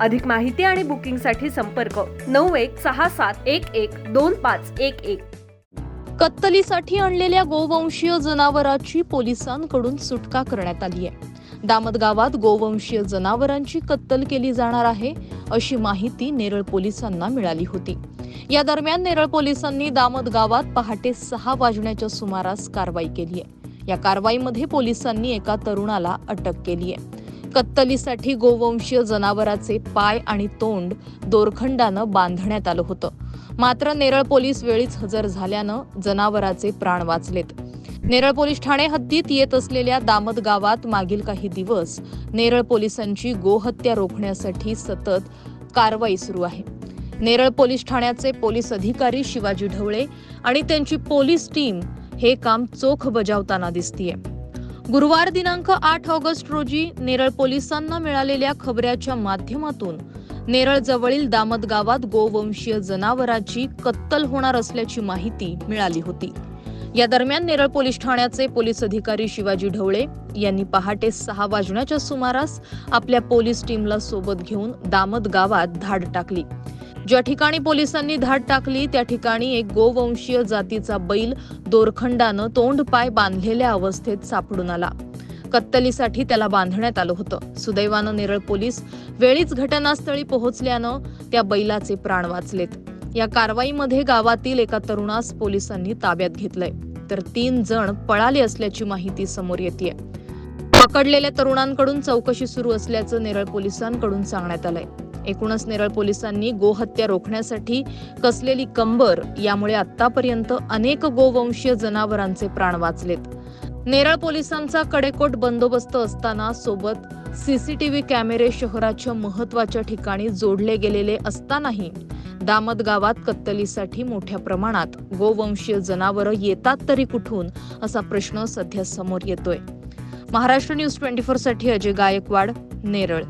अधिक माहिती आणि बुकिंगसाठी संपर्क नऊ एक सहा सात एक एक दोन पाच एक एक. कत्तलीसाठी आणलेल्या गोवंशीय जनावराची पोलिसांकडून सुटका करण्यात आली आहे. दामत गावात गोवंशीय जनावरांची कत्तल केली जाणार आहे अशी माहिती नेरळ पोलिसांना मिळाली होती. या दरम्यान नेरळ पोलिसांनी दामत गावात पहाटे सहा वाजण्याच्या सुमारास कारवाई केली आहे. या कारवाईमध्ये पोलिसांनी एका तरुणाला अटक केली आहे. कत्तलीसाठी गोवंशीय जनावराचे पाय आणि तोंड दोरखंडानं बांधण्यात आलं होतं. मात्र नेरळ पोलीस वेळीच हजर झाल्यानं जनावराचे प्राण वाचलेत. नेरळ पोलीस ठाणे हद्दीत येत असलेल्या दामद गावात मागील काही दिवस नेरळ पोलिसांची गोहत्या रोखण्यासाठी सतत कारवाई सुरू आहे. नेरळ पोलीस ठाण्याचे पोलीस अधिकारी शिवाजी ढवळे आणि त्यांची पोलीस टीम हे काम चोख बजावताना दिसतीये. गुरुवार दिनांक आठ ऑगस्ट रोजी नेरळ पोलिसांना मिळालेल्या खबऱ्याच्या माध्यमातून नेरळ जवळील दामद गावात गोवंशीय जनावराची कत्तल होणार असल्याची माहिती मिळाली होती. या दरम्यान नेरळ पोलीस ठाण्याचे पोलीस अधिकारी शिवाजी ढवळे यांनी पहाटे सहा वाजण्याच्या सुमारास आपल्या पोलीस टीमला सोबत घेऊन दामद गावात धाड टाकली. ज्या ठिकाणी पोलिसांनी धाड टाकली त्या ठिकाणी एक गोवंशीय जातीचा बैल दोरखंडानं तोंड पाय बांधलेल्या अवस्थेत सापडून आला. कत्तलीसाठी त्याला बांधण्यात आलं होतं. सुदैवानं नेरळ पोलीस वेळीच घटनास्थळी पोहोचल्यानं त्या बैलाचे प्राण वाचलेत. या कारवाईमध्ये गावातील एका तरुणास पोलिसांनी ताब्यात घेतलंय. तर तीन जण पळाले असल्याची माहिती समोर येते पकडलेल्या तरुणांकडून चौकशी सुरू असल्याचं नेरळ पोलिसांकडून सांगण्यात आलंय. एकूणच नेरळ पोलिसांनी गोहत्या रोखण्यासाठी कसलेली कंबर यामुळे आतापर्यंत अनेक गोवंशीय जनावरांचे प्राण वाचलेत. नेरळ पोलिसांचा कडेकोट बंदोबस्त असताना सोबत सीसीटीव्ही कॅमेरे शहराच्या महत्त्वाच्या ठिकाणी जोडले गेलेले असतानाही दामद गावात कत्तलीसाठी मोठ्या प्रमाणात गोवंशीय जनावरं येतात तरी कुठून असा प्रश्न सध्या समोर येतोय. महाराष्ट्र न्यूज ट्वेंटी फोरसाठी अजय गायकवाड नेरळ.